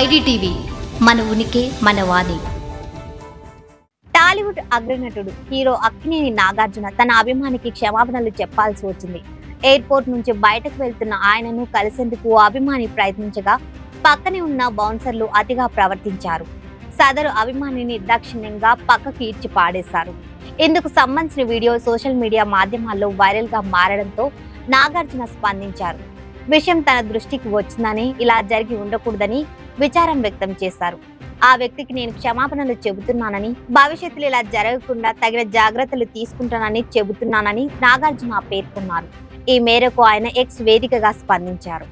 IDTV మన ఉనికి మన వాణి. టాలీవుడ్ అగ్రనటుడు హీరో అక్కినేని నాగార్జున తన అభిమానికి క్షమాపణలు చెప్పాల్సి వచ్చింది. ఎయిర్పోర్ట్ నుంచి బయటకు వెళ్తున్న ఆయనను కలిసేందుకు అభిమాని ప్రయత్నించగా పక్కనే ఉన్న బౌన్సర్లు అతిగా ప్రవర్తించారు. సదరు అభిమానిని నిర్దాక్షిణ్యంగా పక్కకి ఇచ్చి పాడేశారు. ఇందుకు సంబంధించిన వీడియో సోషల్ మీడియా మాధ్యమాల్లో వైరల్గా మారడంతో నాగార్జున స్పందించారు. విషయం తన దృష్టికి వచ్చిందని ఇలా జరిగి ఉండకూడదని విచారం వ్యక్తం చేశారు. ఆ వ్యక్తికి నేను క్షమాపణలు చెబుతున్నానని భవిష్యత్తులో ఇలా జరగకుండా తగిన జాగ్రత్తలు తీసుకుంటానని చెబుతున్నానని నాగార్జున పేర్కొన్నారు. ఈ మేరకు ఆయన ఎక్స్ వేదికగా స్పందించారు.